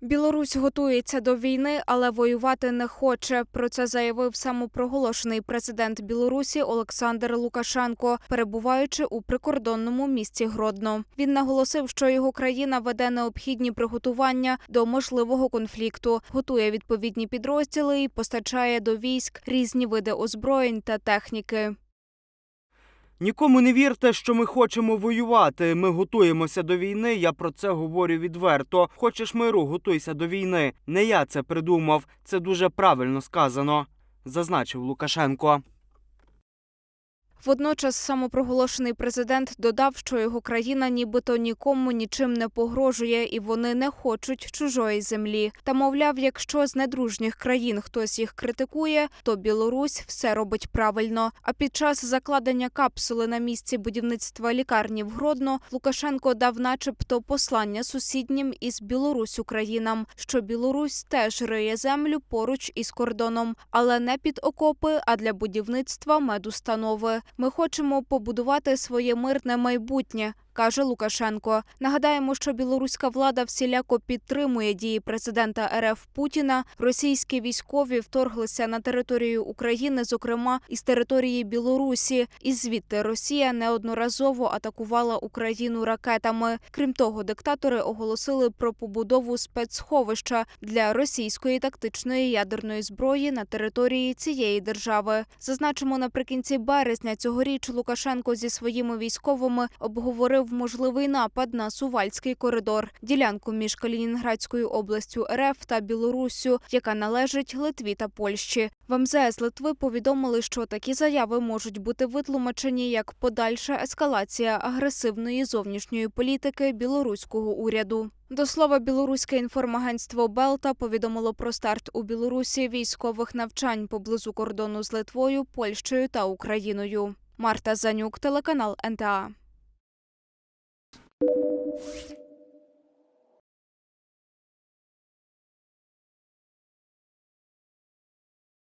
Білорусь готується до війни, але воювати не хоче. Про це заявив самопроголошений президент Білорусі Олександр Лукашенко, перебуваючи у прикордонному місті Гродно. Він наголосив, що його країна веде необхідні приготування до можливого конфлікту, готує відповідні підрозділи і постачає до військ різні види озброєнь та техніки. Нікому не вірте, що ми хочемо воювати. Ми готуємося до війни. Я про це говорю відверто. Хочеш миру, готуйся до війни. Не я це придумав. Це дуже правильно сказано, зазначив Лукашенко. Водночас самопроголошений президент додав, що його країна нібито нікому нічим не погрожує, і вони не хочуть чужої землі. Та мовляв, якщо з недружніх країн хтось їх критикує, то Білорусь все робить правильно. А під час закладення капсули на місці будівництва лікарні в Гродно Лукашенко дав, начебто, послання сусіднім із Білорусю країнам, що Білорусь теж риє землю поруч із кордоном, але не під окопи, а для будівництва медустанови. Ми хочемо побудувати своє мирне майбутнє. Каже Лукашенко. Нагадаємо, що білоруська влада всіляко підтримує дії президента РФ Путіна. Російські військові вторглися на територію України, зокрема із території Білорусі, і звідти Росія неодноразово атакувала Україну ракетами. Крім того, диктатори оголосили про побудову спецсховища для російської тактичної ядерної зброї на території цієї держави. Зазначимо, наприкінці березня цьогоріч Лукашенко зі своїми військовими обговорив можливий напад на Сувальський коридор, ділянку між Калінінградською областю РФ та Білоруссю, яка належить Литві та Польщі. В МЗС Литви повідомили, що такі заяви можуть бути витлумачені як подальша ескалація агресивної зовнішньої політики білоруського уряду. До слова, білоруське інформагентство Белта повідомило про старт у Білорусі військових навчань поблизу кордону з Литвою, Польщею та Україною. Марта Занюк, телеканал НТА.